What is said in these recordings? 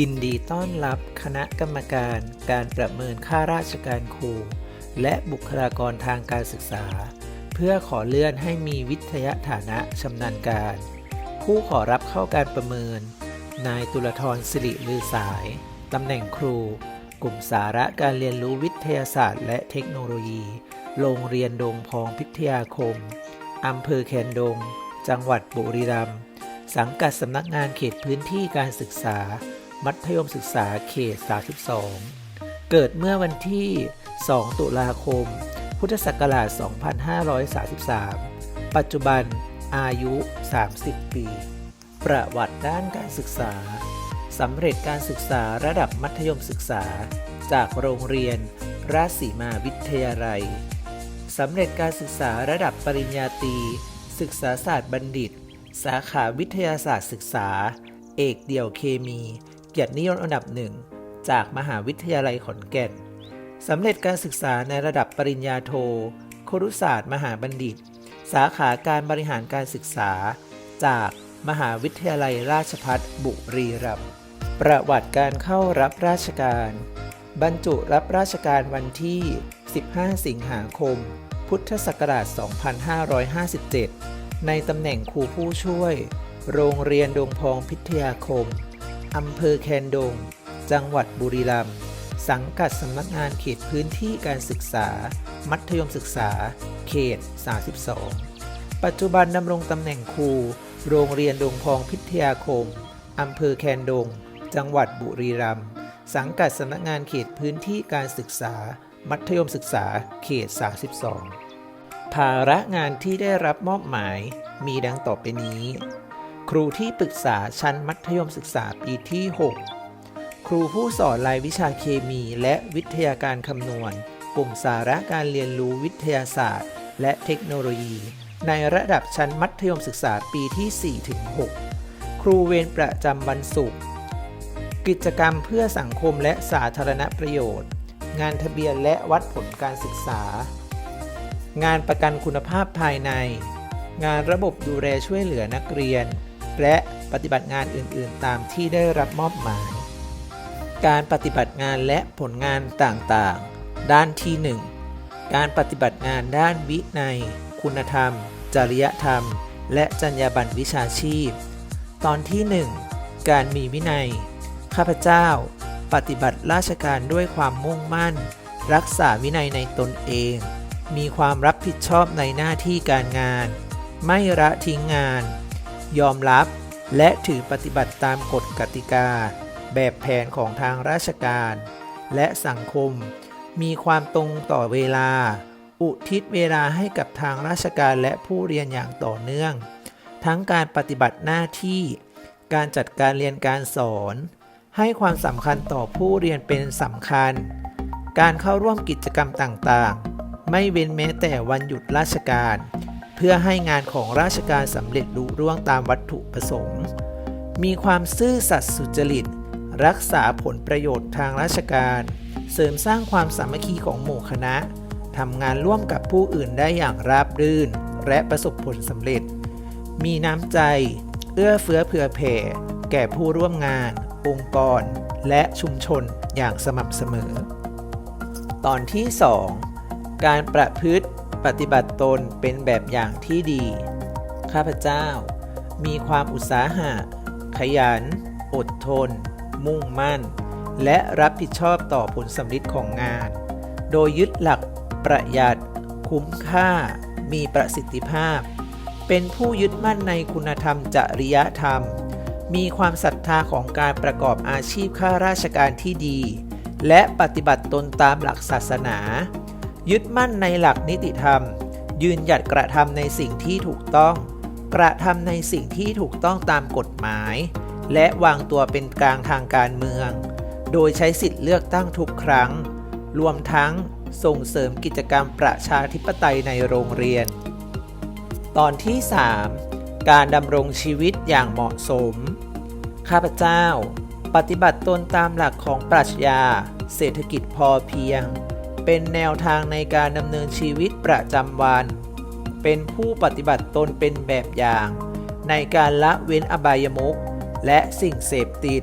ยินดีต้อนรับคณะกรรมการการประเมินค่าราชการครู และบุคลากรทางการศึกษา เพื่อขอเลื่อนให้มีวิทยาฐานะชำนาญการ ผู้ขอรับเข้าการประเมิน นายตุลธรสิริลือสายตำแหน่งครู กลุ่มสาระการเรียนรู้วิทยาศาสตร์ และเทคโนโลยี โรงเรียนดงพองพิทยาคมอำเภอแคนดง จังหวัดบุรีรัมย์สังกัดสำนักงานเขตพื้นที่การศึกษา มัธยมศึกษาเขต 32 เกิดเมื่อวันที่ 2 ตุลาคม พุทธศักราช 2533 ปัจจุบันอายุ 30 ปี ประวัติด้านการศึกษา สำเร็จการศึกษาระดับมัธยมศึกษา จากโรงเรียนราชสีมาวิทยาลัย สำเร็จการศึกษาระดับปริญญาตรี ศึกษาศาสตร์บัณฑิต สาขาวิทยาศาสตร์ศึกษา เอกเดี่ยวเคมี เกียรตินิยมอันดับหนึ่งจากมหาวิทยาลัยขอนแก่นสำเร็จการศึกษาในระดับปริญญาโท ครุศาสตร์ มหาบัณฑิต สาขาการบริหารการศึกษา จากมหาวิทยาลัยราชภัฏบุรีรัมย์ ประวัติการเข้ารับราชการ บรรจุรับราชการวันที่ 15 สิงหาคม พุทธศักราช 2557 ในตำแหน่งครูผู้ช่วย โรงเรียนดงพองพิทยาคม อำเภอแคนดง จังหวัดบุรีรัมย์สังกัดสำนักงานเขตพื้นที่การศึกษา มัธยมศึกษา เขต 32 ปัจจุบันดำรงตำแหน่งครู โรงเรียนดงพองพิทยาคม อำเภอแคนดง จังหวัดบุรีรัมย์สังกัดสำนักงานเขตพื้นที่การศึกษา มัธยมศึกษา เขต 32 ภาระงานที่ได้รับมอบหมายมีดังต่อไปนี้ ครูที่ปรึกษาชั้นมัธยมศึกษาปีที่ 6 ครูผู้สอนรายวิชาเคมีและวิทยาการคำนวณ กลุ่มสาระการเรียนรู้วิทยาศาสตร์ และเทคโนโลยี ในระดับชั้นมัธยมศึกษาปีที่4-6ครูเวรประจำวันศุกร์ กิจกรรมเพื่อสังคมและสาธารณประโยชน์ งานทะเบียนและวัดผลการศึกษา งานประกันคุณภาพภายใน งานระบบดูแลช่วยเหลือนักเรียน และปฏิบัติงานอื่นๆ ตามที่ได้รับมอบหมาย การปฏิบัติงานและผลงานต่างๆ ด้านที่ 1 การปฏิบัติงานด้านวินัย คุณธรรม จริยธรรม และจรรยาบรรณวิชาชีพ ตอนที่ 1 การมีวินัย ข้าพเจ้า ปฏิบัติราชการด้วยความมุ่งมั่น รักษาวินัยในตนเอง มีความรับผิดชอบในหน้าที่การงาน ไม่ละทิ้งงาน ยอมรับ และถือปฏิบัติตามกฎกติกา แบบแผนของทางราชการ และสังคม มีความตรงต่อเวลา อุทิศเวลาให้กับทางราชการและผู้เรียนอย่างต่อเนื่อง ทั้งการปฏิบัติหน้าที่ การจัดการเรียนการสอน ให้ความสำคัญต่อผู้เรียนเป็นสำคัญ การเข้าร่วมกิจกรรมต่างๆ ไม่เว้นแม้แต่วันหยุดราชการ เพื่อให้งานของราชการสำเร็จลุล่วงตามวัตถุประสงค์ มีความซื่อสัตย์สุจริต รักษาผลประโยชน์ทางราชการ เสริมสร้างความสามัคคีของหมู่คณะทำงานร่วมกับผู้อื่นได้อย่างราบรื่น และประสบผลสำเร็จ มีน้ำใจ เอื้อเฟื้อเผื่อแผ่ แก่ผู้ร่วมงาน องค์กร และชุมชนอย่างสม่ำเสมอ ตอนที่ 2 การประพฤติ ปฏิบัติตนเป็นแบบอย่างที่ดี ข้าพเจ้า มีความอุตสาหะ ขยัน อดทน มุ่งมั่น และรับผิดชอบต่อผลสำลิดของงาน โดยยึดหลักประหยัด คุ้มค่า มีประสิทธิภาพ เป็นผู้ยึดมั่นในคุณธรรมจริยธรรม มีความศรัทธาของการประกอบอาชีพข้าราชการที่ดี และปฏิบัติตนตามหลักศาสนา ยึดมั่นในหลักนิติธรรม ยืนหยัดกระทำในสิ่งที่ถูกต้อง กระทำในสิ่งที่ถูกต้องตามกฎหมาย และวางตัวเป็นกลางทางการเมือง โดยใช้สิทธิ์เลือกตั้งทุกครั้ง รวมทั้งส่งเสริมกิจกรรมประชาธิปไตยในโรงเรียน ตอนที่ 3 การดำรงชีวิตอย่างเหมาะสม ข้าพเจ้า ปฏิบัติตนตามหลักของปรัชญา เศรษฐกิจพอเพียง เป็นแนวทางในการดำเนินชีวิตประจำวัน เป็นผู้ปฏิบัติตนเป็นแบบอย่าง ในการละเว้นอบายมุขและสิ่งเสพติด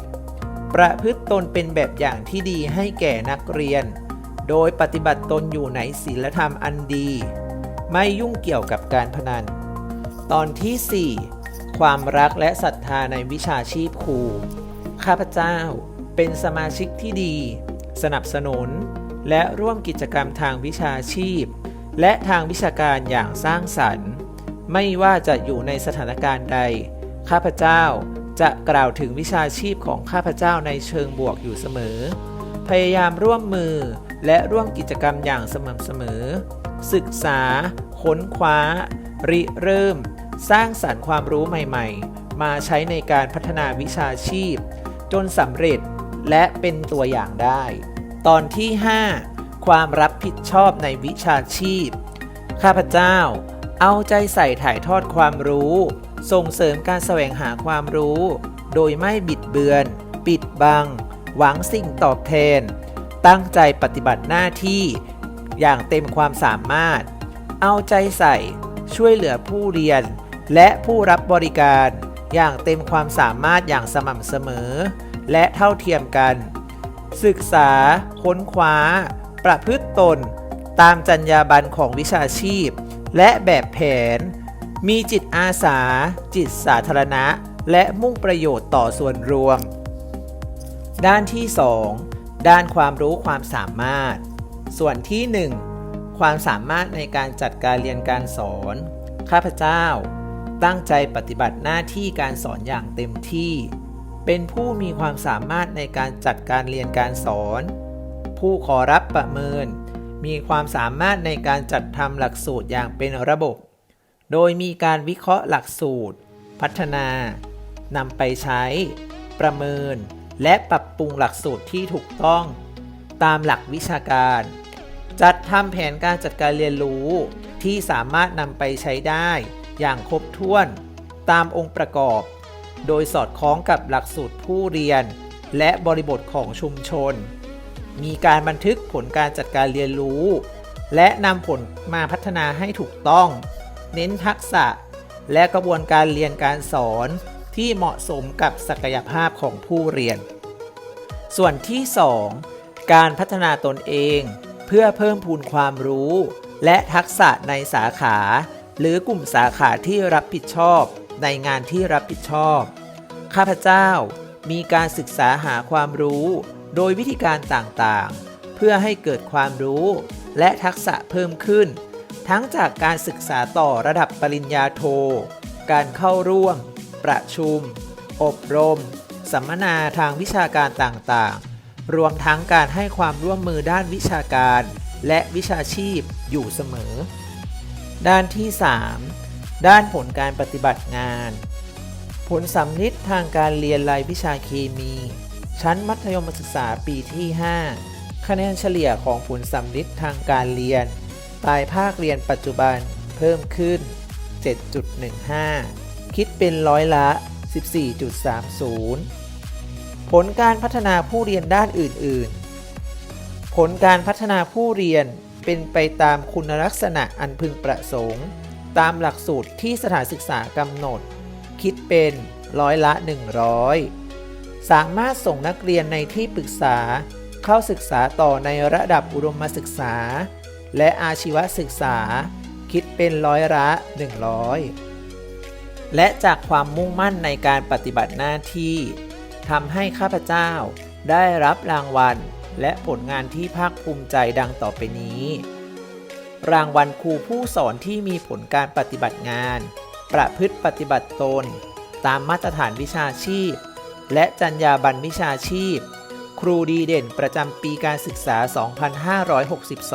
ประพฤติตนเป็นแบบอย่างที่ดีให้แก่นักเรียน โดยปฏิบัติตนอยู่ในศีลธรรมอันดี ไม่ยุ่งเกี่ยวกับการพนัน ตอนที่ 4 ความรักและศรัทธาในวิชาชีพครู ข้าพเจ้าเป็นสมาชิกที่ดี สนับสนุน และร่วมกิจกรรมทางวิชาชีพ และทางวิชาการอย่างสร้างสรรค์ ไม่ว่าจะอยู่ในสถานการณ์ใด ข้าพเจ้าจะกล่าวถึงวิชาชีพของข้าพเจ้าในเชิงบวกอยู่เสมอ พยายามร่วมมือและร่วมกิจกรรมอย่างสม่ำเสมอ ศึกษา ค้นคว้า ริเริ่ม สร้างสรรค์ความรู้ใหม่ๆ มาใช้ในการพัฒนาวิชาชีพ จนสำเร็จและเป็นตัวอย่างได้ ตอนที่ 5 ความรับผิดชอบในวิชาชีพ ข้าพเจ้า เอาใจใส่ถ่ายทอดความรู้ ส่งเสริมการแสวงหาความรู้ โดยไม่บิดเบือน ปิดบัง หวังสิ่งตอบแทน ตั้งใจปฏิบัติหน้าที่ อย่างเต็มความสามารถ เอาใจใส่ช่วยเหลือผู้เรียน และผู้รับบริการ อย่างเต็มความสามารถอย่างสม่ำเสมอ และเท่าเทียมกัน ศึกษา ค้นคว้า ประพฤติตน ตามจรรยาบรรณของวิชาชีพ และแบบแผน มีจิตอาสา จิตสาธารณะ และมุ่งประโยชน์ต่อส่วนรวม ด้านที่ 2 ด้านความรู้ความสามารถ ส่วนที่ 1 ความสามารถในการจัดการเรียนการสอน ข้าพเจ้า ตั้งใจปฏิบัติหน้าที่การสอนอย่างเต็มที่ เป็นผู้มีความสามารถในการจัดการเรียนการสอน ผู้ขอรับประเมิน มีความสามารถในการจัดทำหลักสูตรอย่างเป็นระบบ โดยมีการวิเคราะห์หลักสูตร พัฒนานำไปใช้ ประเมิน และปรับปรุงหลักสูตรที่ถูกต้อง ตามหลักวิชาการ จัดทำแผนการจัดการเรียนรู้ที่สามารถนำไปใช้ได้ อย่างครบถ้วน ตามองค์ประกอบ โดยสอดคล้องกับหลักสูตรผู้เรียน และบริบทของชุมชน มีการบันทึกผลการจัดการเรียนรู้ และนำผลมาพัฒนาให้ถูกต้อง เน้นทักษะ และกระบวนการเรียนการสอนที่เหมาะสมกับศักยภาพของผู้เรียน ส่วนที่ 2 การพัฒนาตนเอง เพื่อเพิ่มพูนความรู้ และทักษะในสาขา หรือกลุ่มสาขาที่รับผิดชอบ ในงานที่รับผิดชอบ ข้าพเจ้ามีการศึกษาหาความรู้ โดยวิธีการต่างๆ เพื่อให้เกิดความรู้และทักษะเพิ่มขึ้น ทั้งจากการศึกษาต่อระดับปริญญาโท การเข้าร่วม ประชุม อบรม สัมมนาทางวิชาการต่างๆ รวมทั้งการให้ความร่วมมือด้านวิชาการ และวิชาชีพอยู่เสมอ ด้านที่ 3 ด้านผลการปฏิบัติงาน ผลสำนิดทางการเรียนรายวิชาเคมี ชั้นมัธยมศึกษาปีที่ 5 คะแนนเฉลี่ยของผลสำนิดทางการเรียนปลายภาคเรียนปัจจุบันเพิ่มขึ้น 7.15 คิดเป็นร้อยละ 14.30 ผลการพัฒนาผู้เรียนด้านอื่น ๆ ผลการพัฒนาผู้เรียนเป็นไปตามคุณลักษณะอันพึงประสงค์ ตามหลักสูตรที่สถานศึกษากำหนด คิดเป็นร้อยละ 100 สามารถส่งนักเรียนในที่ปรึกษา เข้าศึกษาต่อในระดับอุดมศึกษา และอาชีวศึกษา คิดเป็นร้อยละ 100 และจากความมุ่งมั่นในการปฏิบัติหน้าที่ทำให้ข้าพเจ้าได้รับรางวัล และผลงานที่ภาคภูมิใจดังต่อไปนี้ รางวัลครูผู้สอนที่มีผลการปฏิบัติงาน ประพฤติปฏิบัติตน ตามมาตรฐานวิชาชีพ และจรรยาบรรณวิชาชีพ ครูดีเด่นประจำปีการศึกษา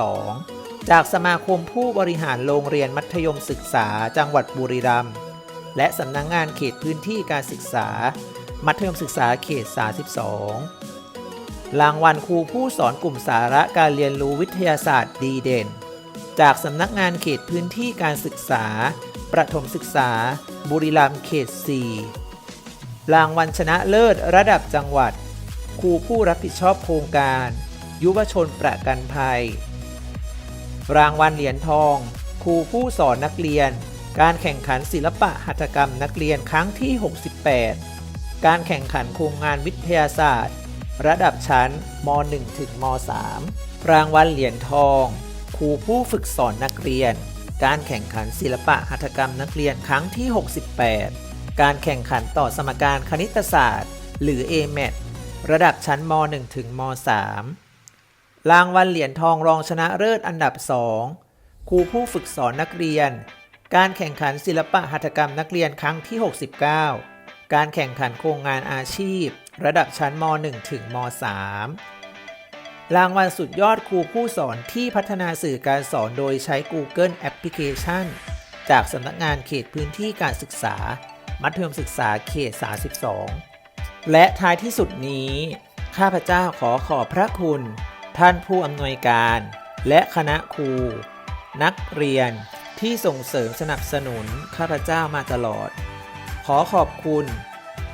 2562 จากสมาคมผู้บริหารโรงเรียนมัธยมศึกษาจังหวัดบุรีรัมย์และสำนักงงานเขตพื้นที่การศึกษา มัธยมศึกษาเขต 32 รางวัลครูผู้สอนกลุ่มสาระการเรียนรู้วิทยาศาสตร์ดีเด่น จากสำนักงานเขตพื้นที่การศึกษา ประถมศึกษา บุรีรัมย์เขต 4 รางวัลชนะเลิศระดับจังหวัด ครูผู้รับผิดชอบโครงการ ยุวชนประกันภัย รางวัลเหรียญทอง ครูผู้สอนนักเรียน การแข่งขันศิลปะหัตถกรรมนักเรียนครั้งที่ 68 การแข่งขันโครงงานวิทยาศาสตร์ ระดับชั้นม .1 ถึงม .3 รางวัลเหรียญทอง ครูผู้ฝึกสอนนักเรียน การแข่งขันศิลปะหัตถกรรมนักเรียนครั้งที่ 68 การแข่งขันต่อสมการคณิตศาสตร์ หรือ AMAT ระดับชั้นม .1 ถึงม .3 รางวัลเหรียญทองรองชนะเลิศอันดับ 2 ครูผู้ฝึกสอนนักเรียน การแข่งขันศิลปะหัตถกรรมนักเรียนครั้งที่ 69 การแข่งขันโครงงานอาชีพ ระดับชั้นม .1 ถึงม .3 รางวัลสุดยอดครูผู้สอนที่พัฒนาสื่อการสอนโดยใช้ Google Application จากสำนักงานเขตพื้นที่การศึกษา มัธยมศึกษาเขต 32 และท้ายที่สุดนี้ ข้าพเจ้าขอขอบพระคุณ ท่านผู้อำนวยการ และคณะครู นักเรียนที่ส่งเสริมสนับสนุนข้าพเจ้ามาตลอด ขอขอบคุณ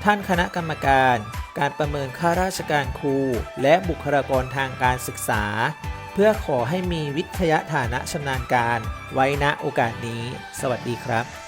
ท่านคณะกรรมการ การประเมินข้าราชการครู และบุคลากรทางการศึกษา เพื่อขอให้มีวิทยาฐานะชำนาญการ ไว้ณโอกาสนี้ สวัสดีครับ